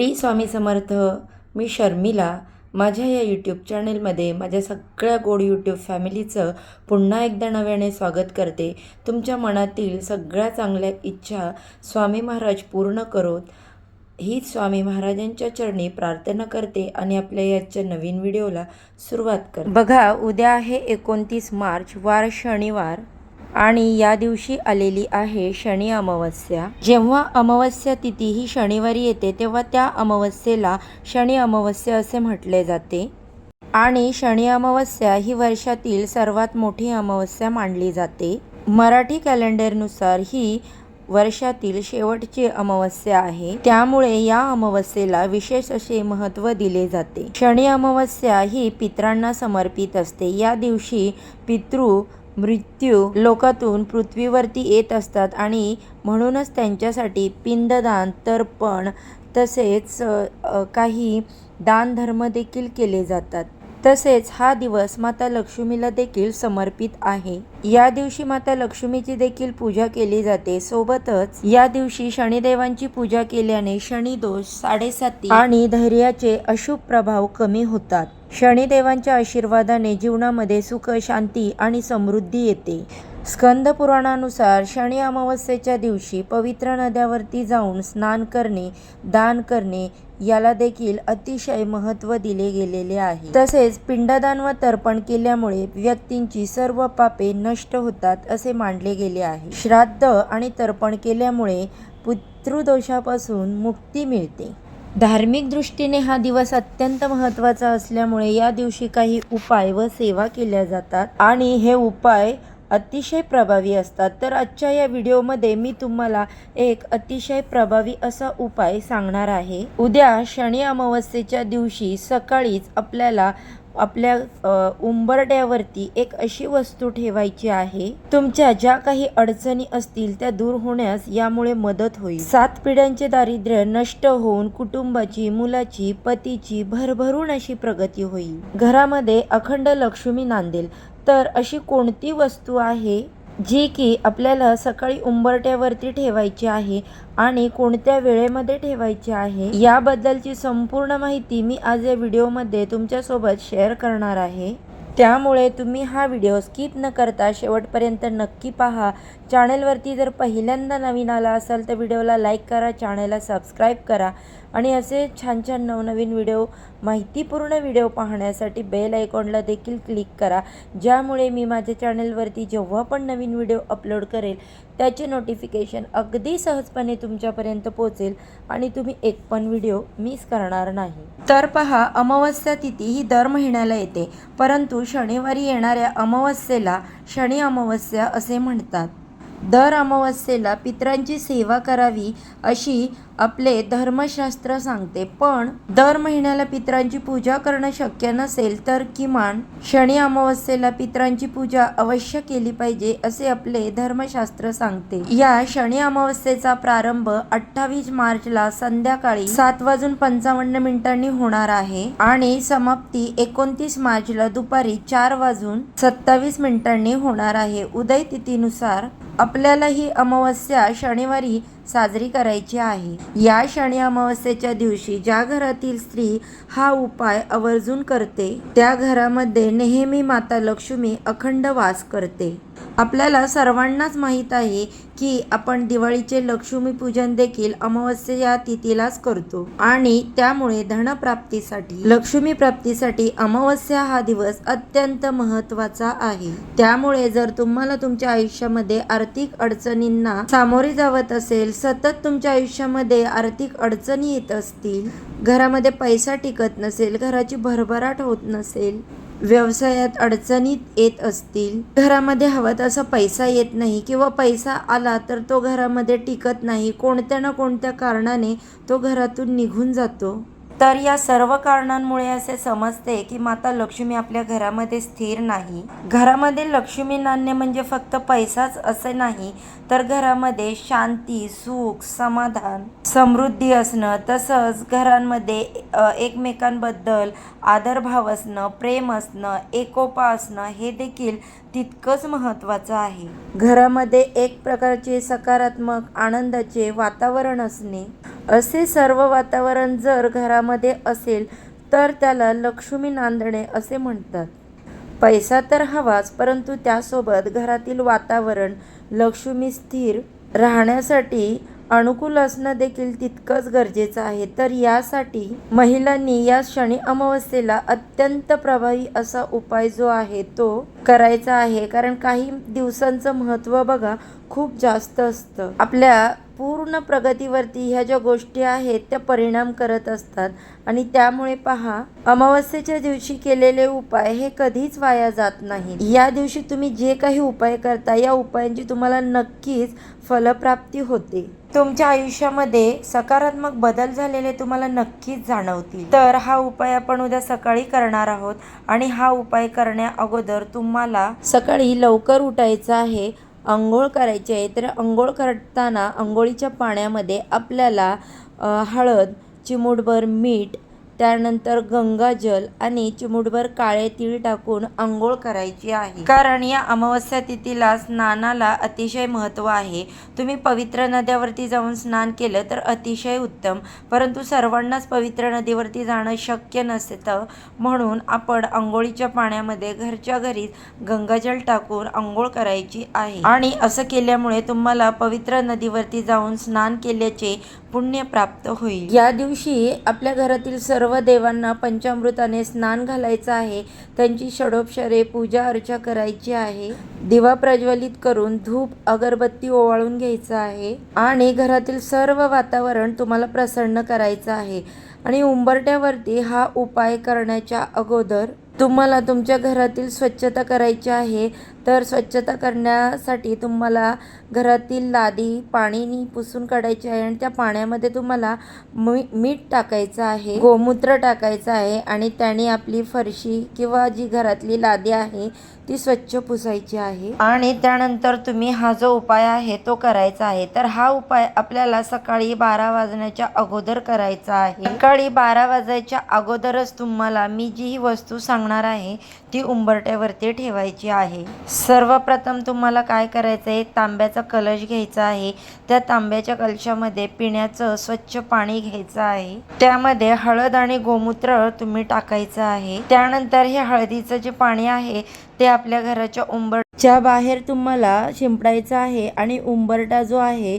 T Swami Samarth मी शर्मिला. माझ्या या YouTube चॅनेलमध्ये माझ्या सगळ्या गोड यूट्यूब फॅमिलीचं पुन्हा एकदा नव्याने स्वागत करते. तुमच्या मनातील सगळ्या चांगल्या इच्छा स्वामी महाराज पूर्ण करोत. हीच स्वामी महाराजांच्या चरणी प्रार्थना करते आणि आपल्या याच्या नवीन व्हिडिओला सुरुवात कर बघा उद्या आहे एकोणतीस मार्च वार शनिवार. आणि या दिवशी आलेली आहे शनी अमावस्या. जेव्हा अमावस्या तिथी ही शनिवारी येते तेव्हा त्या अमावस्येला शनी अमावस्या असे म्हटले जाते. आणि शनी अमावस्या ही वर्षातील सर्वात मोठी अमावस्या मानली जाते. मराठी कॅलेंडरनुसार ही वर्षातील शेवटची अमावस्या आहे. त्यामुळे या अमावस्येला विशेष असे महत्त्व दिले जाते. शनी अमावस्या ही पित्रांना समर्पित असते. या दिवशी पितृ मृत्यू लोकातून पृथ्वीवरती येत असतात आणि म्हणूनच त्यांच्यासाठी पिंडदान तर्पण तसेच काही दानधर्म देखील केले जातात. तसेच हा दिवस माता लक्ष्मीला देखील समर्पित आहे. या दिवशी माता लक्ष्मीची देखील पूजा केली जाते. सोबतच या दिवशी शनिदेवांची पूजा केल्याने शनिदोष साडेसाती आणि धैर्याचे अशुभ प्रभाव कमी होतात. शनिदेवांच्या आशीर्वादाने जीवनामध्ये सुख शांती आणि समृद्धी येते. स्कंद पुराणानुसार शनी अमावस्येच्या दिवशी पवित्र नद्यावरती जाऊन स्नान करणे दान करणे याला देखील अतिशय महत्त्व दिले गेलेले आहे. तसेच पिंडदान व तर्पण केल्यामुळे व्यक्तींची सर्व पापे नष्ट होतात असे मानले गेले आहे. श्राद्ध आणि तर्पण केल्यामुळे पितृदोषापासून मुक्ती मिळते. धार्मिक दृष्टीने हा दिवस अत्यंत महत्त्वाचा असल्यामुळे या दिवशी काही उपाय व सेवा केल्या जातात. आणि हे उपाय अतिशय प्रभावी असतात. तर आजच्या या व्हिडिओमध्ये मी तुम्हाला एक अतिशय प्रभावी असा उपाय सांगणार आहे. उद्या शनी अमावस्येच्या दिवशी सकाळीच आपल्याला आपल्या उंबरड्यावरती एक अशी वस्तू ठेवायची आहे तुमच्या ज्या काही अडचणी असतील त्या दूर होण्यास यामुळे मदत होईल. सात पिढ्यांचे दारिद्र्य नष्ट होऊन कुटुंबाची मुलाची पतीची भरभरून अशी प्रगती होईल. घरामध्ये अखंड लक्ष्मी नांदेल. तर अशी कोणती वस्तू आहे? जी की आपल्याला सकाळी उंबरट्यावरती ठेवायची आहे आणि कोणत्या वेळेमध्ये ठेवायची आहे याबद्दलची संपूर्ण माहिती मी आज या व्हिडिओमध्ये तुमच्यासोबत शेअर करणार आहे. त्यामुळे तुम्ही हा व्हिडिओ स्किप न करता शेवटपर्यंत नक्की पहा. चॅनलवरती जर पहिल्यांदा नवीन आला असाल तर व्हिडिओला लाईक करा चॅनलला सबस्क्राईब करा. आणि असे छान छान नवनवीन व्हिडिओ माहितीपूर्ण व्हिडिओ पाहण्यासाठी बेल आयकॉनला देखील क्लिक करा. ज्यामुळे मी माझ्या चॅनलवरती जेव्हा पण नवीन व्हिडिओ अपलोड करेल त्याचे नोटिफिकेशन अगदी सहजपणे तुमच्यापर्यंत पोहोचेल आणि तुम्ही एक पण व्हिडिओ मिस करणार नाही. तर पहा अमावस्या तिथी ही दर महिन्याला येते परंतु शनिवारी येणाऱ्या अमावस्येला शनी अमावस्या असे म्हणतात. दर अमावस्येला पितरांची सेवा करावी अशी आपले धर्मशास्त्र सांगते. पण दर महिन्याला पितरांची पूजा करणं शक्य नसेल तर किमान शनी अमावस्येला पितरांची पूजा अवश्य केली पाहिजे असे आपले धर्मशास्त्र सांगते. या शनी अमावस्येचा प्रारंभ अठ्ठावीस मार्चला संध्याकाळी सात वाजून पंचावन्न मिनिटांनी होणार आहे आणि समाप्ती एकोणतीस मार्चला दुपारी चार वाजून सत्तावीस मिनिटांनी होणार आहे. उदय तिथीनुसार आपल्याला ही अमावस्या शनिवारी साजरी करायची आहे. या शनी अमावस्येच्या दिवशी ज्या घरातील स्त्री हा उपाय आवर्जून करते त्या घरामध्ये नेहमी माता लक्ष्मी अखंड वास करते. आपल्याला सर्वांनाच माहीत आहे की आपण दिवाळीचे लक्ष्मी पूजन देखील अमावस्या या तिथीलाच करतो. आणि त्यामुळे धनप्राप्तीसाठी लक्ष्मी प्राप्तीसाठी अमावस्या हा दिवस अत्यंत महत्त्वाचा आहे. त्यामुळे जर तुम्हाला तुमच्या आयुष्यामध्ये आर्थिक अडचणींना सामोरे जावत असेल सतत तुमच्या आयुष्यामध्ये आर्थिक अडचणी येत असतील घरामध्ये पैसा टिकत नसेल घराची भरभराट होत नसेल व्यवसायात अडचणीत येत असतील. घरामध्ये हवा तसा पैसा येत नाही किंवा पैसा आला तर तो घरामध्ये टिकत नाही. कोणत्या ना कोणत्या कारणाने तो घरातून निघून जातो. तर या सर्व कारणांमुळे असे समजते की माता लक्ष्मी आपल्या घरामध्ये स्थिर नाही. घरामध्ये लक्ष्मी नाण्य म्हणजे फक्त पैसाच असे नाही तर घरामध्ये शांती सुख समाधान समृद्धी असणं तसंच घरांमध्ये एकमेकांबद्दल आदरभाव असणं प्रेम असणं एकोपा असणं हे देखील तितकंच महत्त्वाचं आहे. घरामध्ये एक प्रकारचे सकारात्मक आनंदाचे वातावरण असणे. असे सर्व वातावरण जर घरामध्ये असेल तर त्याला लक्ष्मी नांदणे असे म्हणतात. पैसा तर हवाच परंतु त्यासोबत घरातील वातावरण लक्ष्मी स्थिर राहण्यासाठी अनुकूल असणं देखील तितकंच गरजेचं आहे. तर यासाठी महिलांनी या क्षणी अमावस्येला अत्यंत प्रभावी असा उपाय जो आहे तो करायचा आहे. कारण काही दिवसांचं महत्त्व बघा खूप जास्त असतं. आपल्या पूर्ण प्रगतीवरती ह्या ज्या गोष्टी आहेत त्या परिणाम करत असतात. आणि त्यामुळे पहा अमावस्येच्या दिवशी केलेले उपाय हे कधीच वाया जात नाही या दिवशी तुम्ही जे काही उपाय करता या उपायांची तुम्हाला नक्कीच फलप्राप्ती होते. तुमच्या आयुष्यामध्ये सकारात्मक बदल झालेले तुम्हाला नक्कीच जाणवतील. तर हा उपाय आपण उद्या सकाळी करणार आहोत. आणि हा उपाय करण्या अगोदर तुम्हाला सकाळी लवकर उठायचं आहे. अंघोळ करायची आहे. तर अंघोळ करताना अंघोळीच्या पाण्यामध्ये आपल्याला हळद चिमूटभर मीठ त्यानंतर गंगाजल आणि चिमूटभर काळे तीळ टाकून आंघोळ करायची आहे. कारण या अमावस्या तिथीला स्नानाला अतिशय महत्त्व आहे. तुम्ही पवित्र नद्यावरती जाऊन स्नान केलं तर अतिशय उत्तम. परंतु सर्वांनाच पवित्र नदीवरती जाणं शक्य नसतं. म्हणून आपण आंघोळीच्या पाण्यामध्ये घरच्या घरीच गंगाजल टाकून आंघोळ करायची आहे. आणि असं केल्यामुळे तुम्हाला पवित्र नदीवरती जाऊन स्नान केल्याचे पुण्य प्राप्त होईल. या दिवशी आपल्या घरातील सर्व देवांना पंचामृताने स्नान घालायचं आहे. त्यांची षडोपशरे पूजा अर्चा करायची आहे. दिवा प्रज्वलित करून धूप अगरबत्ती ओवाळून घ्यायचं आहे. आणि घरातील सर्व वातावरण तुम्हाला प्रसन्न करायचं आहे. आणि उंबरट्यावरती हा उपाय करण्याच्या अगोदर तुम्हाला तुमच्या घरातील स्वच्छता करायची आहे. तर स्वच्छता करण्यासाठी तुम्हाला घरातील लादी पाणीनी पुसून काढायची आहे आणि त्या पाण्यामध्ये तुम्हाला मी मीठ टाकायचं आहे गोमूत्र टाकायचं आहे आणि त्याने आपली फरशी किंवा जी घरातली लादी आहे ती स्वच्छ पुसायची आहे. आणि त्यानंतर तुम्ही हा जो उपाय आहे तो करायचा आहे. तर हा उपाय आपल्याला सकाळी बारा वाजण्याच्या अगोदर करायचा आहे. सकाळी बारा वाजायच्या अगोदरच तुम्हाला मी जी ही वस्तू सांगणार आहे ती उंबरट्यावरती ठेवायची आहे. सर्वप्रथम तुम्हाला काय करायचं आहे तांब्याचा कलश घ्यायचा आहे. त्या तांब्याच्या कलशामध्ये पिण्याचं स्वच्छ पाणी घ्यायचं आहे. त्यामध्ये हळद आणि गोमूत्र तुम्ही टाकायचं आहे. त्यानंतर हे हळदीचं जे पाणी आहे ते आपल्या घराच्या उंबरच्या बाहेर तुम्हाला शिंपडायचं आहे आणि उंबरटा जो आहे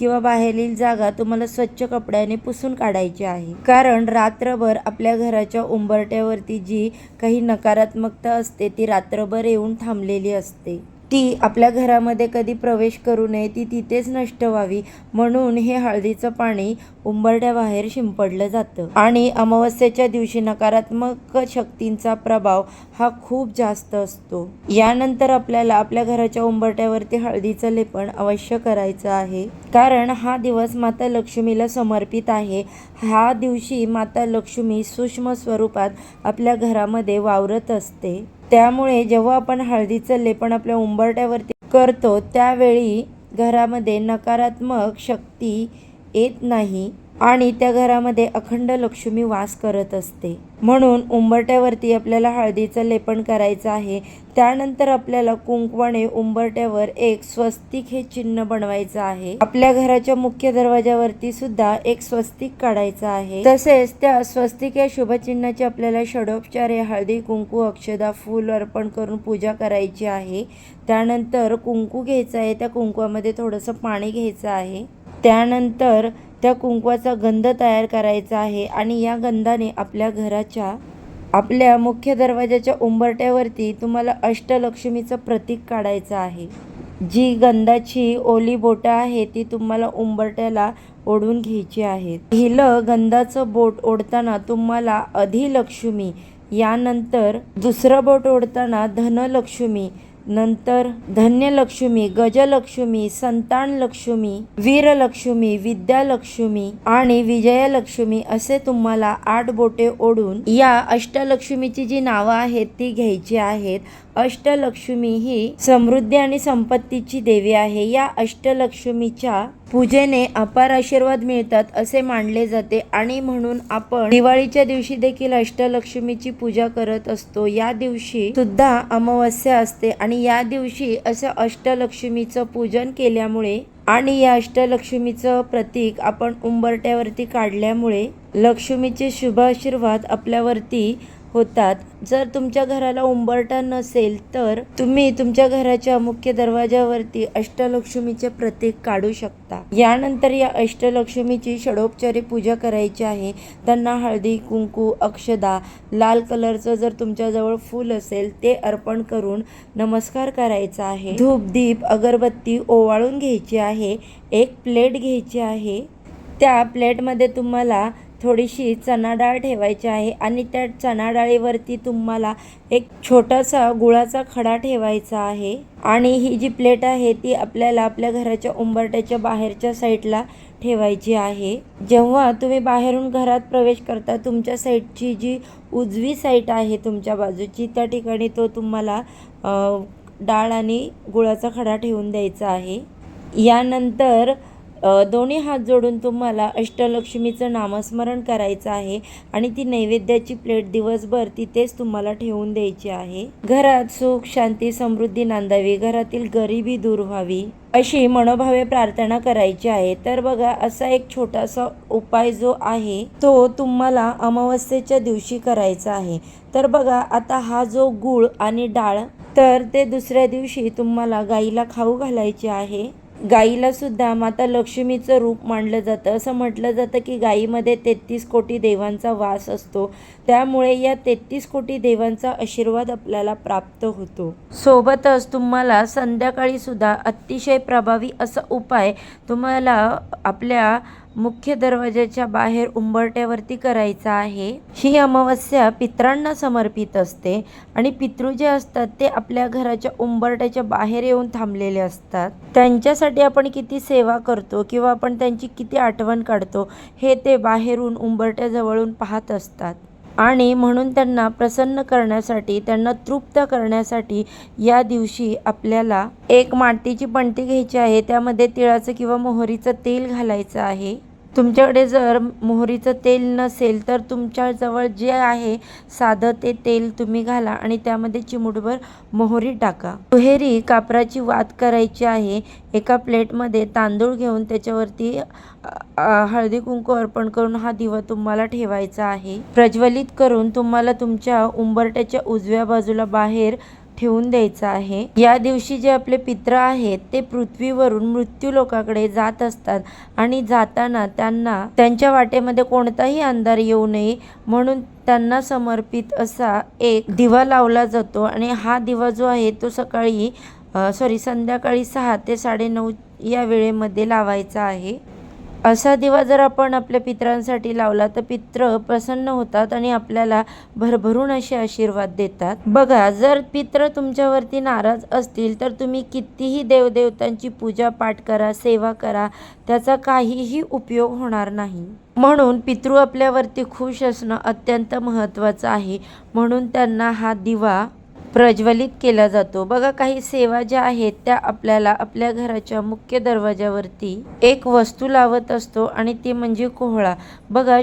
किंवा बाहेरील जागा तुम्हाला स्वच्छ कपड्याने पुसून काढायची आहे. कारण रात्रभर आपल्या घराच्या उंबरट्यावरती जी काही नकारात्मकता असते ती रात्रभर येऊन थांबलेली असते. ती आपल्या घरामध्ये कधी प्रवेश करू नये ती तिथेच नष्ट व्हावी. म्हणून हे हळदीचं पाणी उंबरट्याबाहेर शिंपडलं जातं. आणि अमावस्येच्या दिवशी नकारात्मक शक्तींचा प्रभाव हा खूप जास्त असतो. यानंतर आपल्याला आपल्या घराच्या उंबरट्यावरती हळदीचं लेपन अवश्य करायचं आहे. कारण हा दिवस माता लक्ष्मीला समर्पित आहे. ह्या दिवशी माता लक्ष्मी सूक्ष्म स्वरूपात आपल्या घरामध्ये वावरत असते. त्यामुळे जेव्हा आपण हळदीचं लेपन आपल्या उंबरट्यावरती करतो त्यावेळी घरामध्ये नकारात्मक शक्ती येत नाही. आणि त्या घरामध्ये अखंड लक्ष्मी वास करत असते. म्हणून उंबरट्यावरती आपल्याला हळदीचं लेपन करायचं आहे. त्यानंतर आपल्याला कुंकवाने उंबरट्यावर एक स्वस्तिक हे चिन्ह बनवायचं आहे. आपल्या घराच्या मुख्य दरवाजावरती सुद्धा एक स्वस्तिक काढायचं आहे. तसेच त्या स्वस्तिक या शुभचिन्हाची आपल्याला षडोपचारे हळदी कुंकू अक्षदा फूल अर्पण करून पूजा करायची आहे. त्यानंतर कुंकू घ्यायचं आहे. त्या कुंकवामध्ये थोडंसं पाणी घ्यायचं आहे. त्यानंतर त्या कुंकवाचा गंध तयार करायचा आहे आणि या गंधाने आपल्या घराच्या आपल्या मुख्य दरवाजाच्या उंबरट्यावरती तुम्हाला अष्टलक्ष्मीचं प्रतीक काढायचं आहे. जी गंधाची ओली बोटं आहे ती तुम्हाला उंबरट्याला ओढून घ्यायची आहे पहिलं गंधाचं बोट ओढताना तुम्हाला अधिलक्ष्मी यानंतर दुसरं बोट ओढताना धनलक्ष्मी नंतर धन्यलक्ष्मी गजलक्ष्मी संतानलक्ष्मी वीरलक्ष्मी विद्यालक्ष्मी आणि विजयलक्ष्मी असे तुम्हाला आठ बोटे ओढून या अष्टलक्ष्मीची जी नावं आहेत ती घ्यायची आहेत. अष्टलक्ष्मी ही समृद्धी आणि संपत्तीची देवी आहे. या अष्टलक्ष्मीच्या पूजेने अपार आशीर्वाद मिळतात असे मानले जाते आणि म्हणून आपण दिवाळीच्या दिवशी देखील अष्टलक्ष्मीची पूजा करत असतो. या दिवशी सुद्धा अमावस्या असते आणि या दिवशी असं अष्टलक्ष्मीचं पूजन केल्यामुळे आणि या अष्टलक्ष्मीचं प्रतीक आपण उंबरट्यावरती काढल्यामुळे लक्ष्मीचे शुभ आशीर्वाद आपल्यावरती होतात. जर तुमच्या घराला उंबरठा नसेल तर तुम्ही तुमच्या घराच्या मुख्य दरवाजावरती अष्टलक्ष्मीचे प्रतीक काढू शकता. यानंतर या अष्टलक्ष्मीची षडोपचारी पूजा करायची आहे. त्यांना हळदी कुंकू अक्षदा लाल कलरचं जर तुमच्याजवळ फूल असेल ते अर्पण करून नमस्कार करायचा आहे. धूप दीप अगरबत्ती ओवाळून घ्यायची आहे. एक प्लेट घ्यायची आहे. त्या प्लेटमध्ये तुम्हाला थोडीशी चणा डाळ ठेवायची आहे आणि त्या चणा डाळीवरती तुम्हाला एक छोटासा गुळाचा खडा ठेवायचा आहे. आणि ही जी प्लेट आहे ती आपल्याला आपल्या घराच्या उंबरट्याच्या बाहेरच्या साईडला ठेवायची आहे. जेव्हा तुम्ही बाहेरून घरात प्रवेश करता तुमच्या साईडची जी उजवी साईट आहे तुमच्या बाजूची त्या ठिकाणी तो तुम्हाला डाळ आणि गुळाचा खडा ठेवून द्यायचा आहे. यानंतर दोन्ही हात जोडून तुम्हाला अष्टलक्ष्मीचं नामस्मरण करायचं आहे आणि ती नैवेद्याची प्लेट दिवसभर तिथेच तुम्हाला ठेवून द्यायची आहे. घरात सुख शांती समृद्धी नांदावी घरातील गरिबी दूर व्हावी अशी मनोभावे प्रार्थना करायची आहे. तर बघा असा एक छोटासा उपाय जो आहे तो तुम्हाला अमावस्येच्या दिवशी करायचा आहे. तर बघा आता हा जो गुळ आणि डाळ तर ते दुसऱ्या दिवशी तुम्हाला गाईला खाऊ घालायचे आहे. गाईला सुद्धा माता लक्ष्मीचं रूप मानलं जातं. असं म्हटलं जातं की गाईमध्ये तेहतीस कोटी देवांचा वास असतो. त्यामुळे या तेहतीस कोटी देवांचा आशीर्वाद आपल्याला प्राप्त होतो. सोबतच तुम्हाला संध्याकाळी सुद्धा अतिशय प्रभावी असा उपाय तुम्हाला आपल्या मुख्य दरवाजाच्या बाहेर उंबरट्यावरती करायचा आहे. ही अमावस्या पित्रांना समर्पित असते आणि पितृ जे असतात ते आपल्या घराच्या उंबरट्याच्या बाहेर येऊन थांबलेले असतात. त्यांच्यासाठी आपण किती सेवा करतो किंवा आपण त्यांची किती आठवण काढतो हे ते बाहेरून उंबरट्याजवळून पाहत असतात. आणि म्हणून त्यांना प्रसन्न करण्यासाठी त्यांना तृप्त करण्यासाठी या दिवशी आपल्याला एक मातीची पणती घ्यायची आहे. त्यामध्ये तिळाचं किंवा मोहरीचं तेल घालायचं आहे. तुमच्याकडे जर मोहरीचं तेल नसेल तर तुमच्याजवळ जे आहे साधं ते तेल तुम्ही घाला आणि त्यामध्ये चिमूटभर मोहरी टाका. दुहेरी कापराची वात करायची आहे. एका प्लेटमध्ये तांदूळ घेऊन त्याच्यावरती हळदी कुंकू अर्पण करून हा दिवा तुम्हाला ठेवायचा आहे. प्रज्वलित करून तुम्हाला तुमच्या उंबरट्याच्या उजव्या बाजूला बाहेर ठेवून द्यायचा आहे. या दिवशी जे आपले पित्र आहेत ते पृथ्वीवरून मृत्यू लोकाकडे जात असतात आणि जाताना त्यांना त्यांच्या वाटेमध्ये कोणताही अंधार येऊ नये म्हणून त्यांना समर्पित असा एक दिवा लावला जातो. आणि हा दिवा जो आहे तो सकाळी सॉरी संध्याकाळी सहा ते साडेनऊ या वेळेमध्ये लावायचा आहे. असा दिवा जर आपण आपल्या पित्रांसाठी लावला तर पित्र प्रसन्न होतात आणि आपल्याला भरभरून असे आशीर्वाद देतात. बघा जर पित्र तुमच्यावरती नाराज असतील तर तुम्ही कितीही देवदेवतांची पूजा पाठ करा सेवा करा त्याचा काहीही उपयोग होणार नाही. म्हणून पितृ आपल्यावरती खुश असणं अत्यंत महत्त्वाचं आहे. म्हणून त्यांना हा दिवा प्रज्वलित केला जातो. बघा काही सेवा ज्या आहेत त्या आपल्याला आपल्या घराच्या मुख्य दरवाजावरती एक वस्तू लावत असतो आणि ती म्हणजे कोहळा. बघा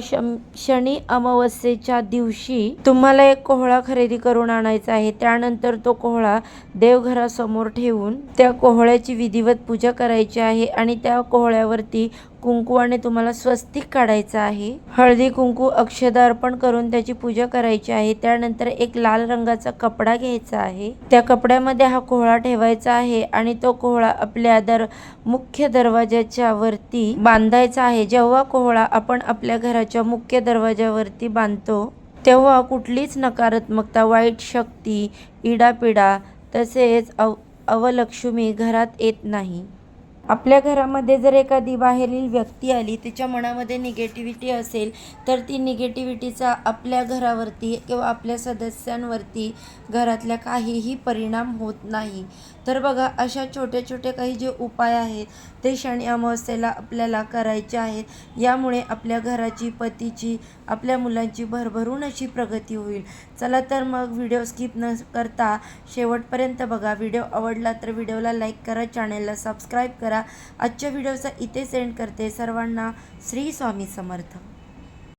शनी अमावस्येच्या दिवशी तुम्हाला एक कोहळा खरेदी करून आणायचा आहे. त्यानंतर तो कोहळा देवघरासमोर ठेवून त्या कोहळ्याची विधिवत पूजा करायची आहे आणि त्या कोहळ्यावरती कुंकुवाने तुम्हाला स्वस्तिक काढायचं आहे. हळदी कुंकू अक्षदा अर्पण करून त्याची पूजा करायची आहे. त्यानंतर एक लाल रंगाचा कपडा घ्यायचा आहे. त्या कपड्यामध्ये हा कोहळा ठेवायचा आहे आणि तो कोहळा आपल्या दर मुख्य दरवाजाच्या वरती बांधायचा आहे. जेव्हा कोहळा आपण आपल्या घराच्या मुख्य दरवाजावरती बांधतो तेव्हा कुठलीच नकारात्मकता वाईट शक्ती इडापिडा तसेच अव अवलक्ष्मी घरात येत नाही. आपल्या घरामध्ये जर एखादी बाहेरील व्यक्ती आली तिच्या मनामध्ये निगेटिव्हिटी असेल तर ती निगेटिव्हिटीचा आपल्या घरावरती किंवा आपल्या सदस्यांवरती घरातल्या काहीही परिणाम होत नाही. तर बघा अशा छोटे छोटे काही जे उपाय आहेत ते शनी अमावस्येला आपल्याला करायचे आहेत. यामुळे आपल्या घराची पतीची आपल्या मुलांची भरभरून अशी प्रगती होईल. चला तर मग व्हिडिओ स्किप न करता शेवटपर्यंत बघा. व्हिडिओ आवडला तर व्हिडिओला लाईक करा चॅनेलला सबस्क्राईब करा. आजच्या व्हिडिओचा इथे सेंड करते. सर्वांना श्री स्वामी समर्थ.